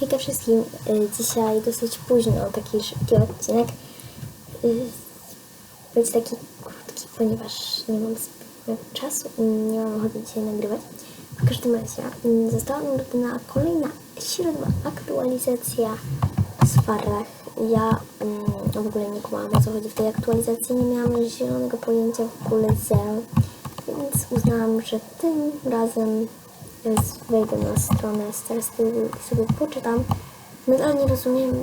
Hejka wszystkim. Y, Dzisiaj dosyć późno taki szybki odcinek. Y, Będzie taki krótki, ponieważ nie mam zbytnio czasu i nie mam ochoty dzisiaj nagrywać. W każdym razie y, została nam dodana kolejna średnia aktualizacja z Farrach. Ja mm, w ogóle nie kłamam o co chodzi w tej aktualizacji, nie miałam zielonego pojęcia w ogóle zero, więc uznałam, że tym razem więc wejdę na stronę Starstylu i sobie poczytam. Nadal nie rozumiem.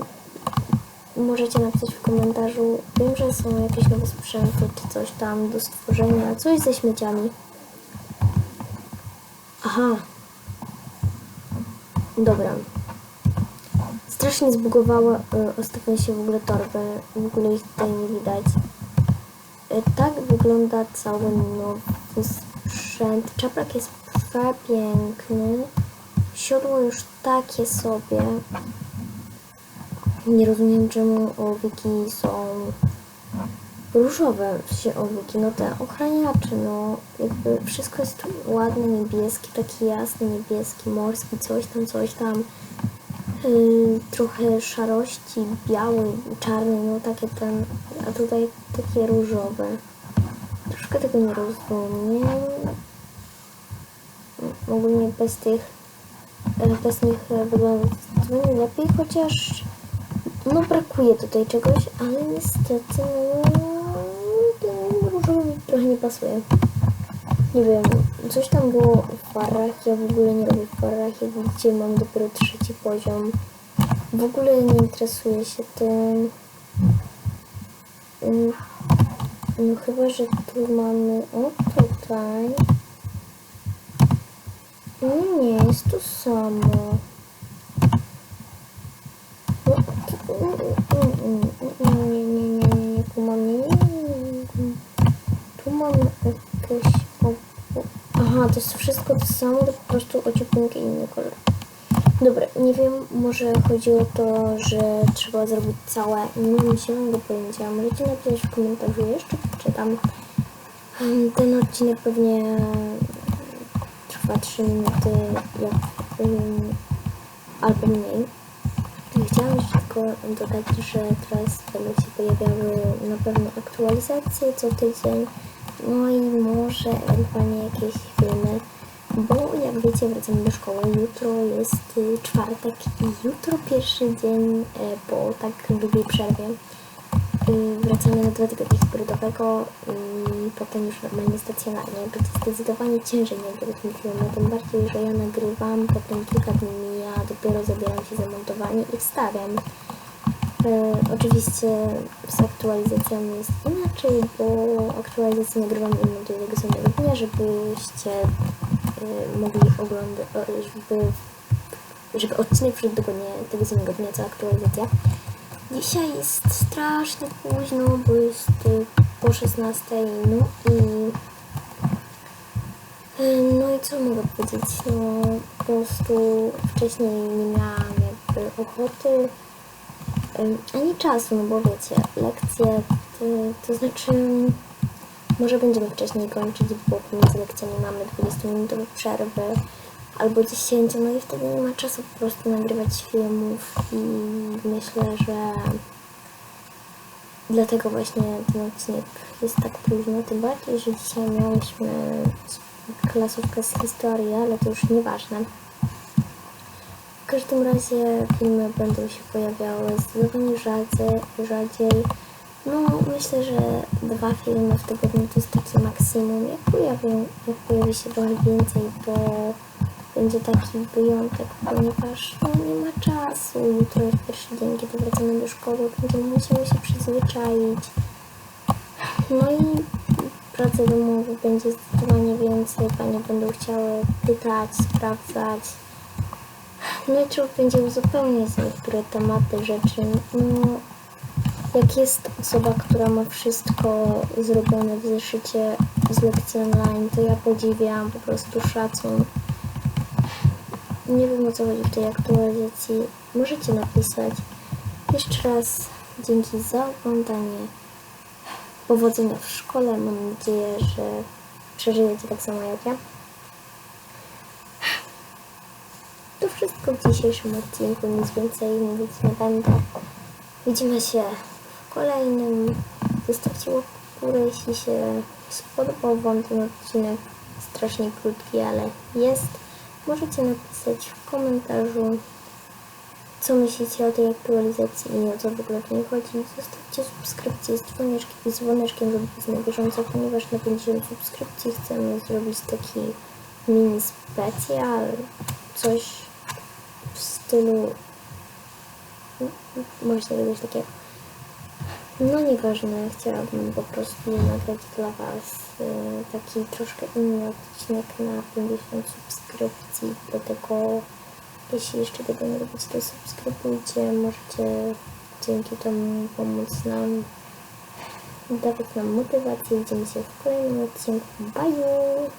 Możecie napisać w komentarzu. Wiem, że są jakieś nowe sprzęty czy coś tam do stworzenia. Coś ze śmieciami. Aha. Dobra. Strasznie zbugowała y, ostatnio się w ogóle torby. W ogóle ich tutaj nie widać. Y, Tak wygląda cały nowy sprzęt. Czaprak jest przepiękny. Siodło już takie sobie. Nie rozumiem czemu ołówki są różowe się ołówki, no te ochraniacze, no jakby wszystko jest ładne, niebieskie, taki jasny, niebieski, morski, coś tam, coś tam. Yy, trochę szarości, biały, czarny, no takie ten, a tutaj takie różowe. Troszkę tego nie rozumiem. Ogólnie bez tych, bez nich e, wygląda zdecydowanie lepiej, chociaż no brakuje tutaj czegoś, ale niestety no, ten różowy mi trochę nie pasuje. Nie wiem, coś tam było w farach, ja w ogóle nie robię w farach, jak widzicie mam dopiero trzeci poziom. W ogóle nie interesuję się tym. No chyba, że tu mamy, o tutaj. Nie, nie, jest to samo. No, Nie, nie, nie, nie, nie, tu mam, nie, nie, nie, nie. Tu mam jakieś... Aha, to jest wszystko to samo, to po prostu ociepnięty inny kolor. Dobra, nie wiem, może chodzi o to, że trzeba zrobić całe, nie mam zielonego pojęcia. Możecie napisać w komentarzu, jeszcze przeczytam. Ten odcinek pewnie trwa 3 minuty, jak, ym, albo mniej. Chciałam jeszcze tylko dodać, że teraz będą się pojawiały na pewno aktualizacje co tydzień, no i może ewentualnie jakieś filmy, bo jak wiecie wracamy do szkoły, jutro jest y, czwartek i jutro pierwszy dzień e, po tak długiej przerwie. Wracamy na dwa tygodnie hybrydowego i potem już normalnie stacjonarnie. Będzie zdecydowanie ciężej nagrywać mi filmy, tym bardziej, że ja nagrywam, potem kilka dni mija, dopiero zabieram się za montowanie i wstawiam. E, oczywiście z aktualizacjami jest inaczej, bo aktualizacje nagrywam i montuję tego samego dnia, żebyście e, mogli oglądać, żeby, żeby odcinek wszedł dokładnie tego samego dnia co aktualizacja. Dzisiaj jest strasznie późno, bo jest y, po 16, no i y, no i co mogę powiedzieć, no po prostu wcześniej nie miałam jakby ochoty ani czasu, no bo wiecie, lekcje, to, to znaczy może będziemy wcześniej kończyć, bo pomiędzy lekcjami mamy 20-minutowe przerwy albo 10, no i wtedy nie ma czasu po prostu nagrywać filmów i myślę, że dlatego właśnie ten odcinek jest tak późno, tym bardziej, że dzisiaj miałyśmy klasówkę z historii, ale to już nieważne. W każdym razie filmy będą się pojawiały zdecydowanie rzadziej, rzadziej. No, myślę, że dwa filmy w tygodniu to jest taki maksimum. Jak pojawią, jak pojawi się trochę więcej, to będzie taki wyjątek, ponieważ no, nie ma czasu. Jutro jest pierwszy dzień, kiedy wracamy do szkoły, będziemy musiały się przyzwyczaić. No i pracy domowych będzie zdecydowanie więcej. Panie będą chciały pytać, sprawdzać. No i trzeba będzie uzupełniać niektóre tematy, rzeczy. No, jak jest osoba, która ma wszystko zrobione w zeszycie z lekcji online, to ja podziwiam po prostu szacun. Nie wiem o co chodzi w tej aktualizacji. Możecie napisać. Jeszcze raz dzięki za oglądanie. Powodzenia w szkole. Mam nadzieję, że przeżyjecie tak samo jak ja. To wszystko. w dzisiejszym odcinku. Nic więcej mówić nie będę. Widzimy się w kolejnym. Zostawcie łapkę jeśli się spodobał Wam ten odcinek. Strasznie krótki, ale jest. Możecie napisać w komentarzu, co myślicie o tej aktualizacji i o co w ogóle w niej chodzi. Zostawcie subskrypcję z dzwoneczkiem, z dzwoneczkiem, żeby być na bieżąco, ponieważ na 50 subskrypcji chcemy zrobić taki mini specjal, coś w stylu właśnie czegoś takiego. No nieważne, chciałabym po prostu nagrać dla Was y, taki troszkę inny odcinek na 50 subskrypcji, dlatego jeśli jeszcze tego nie robicie, to subskrybujcie, możecie dzięki temu pomóc nam, dawać nam motywację. Widzimy się w kolejnym odcinku. Bye!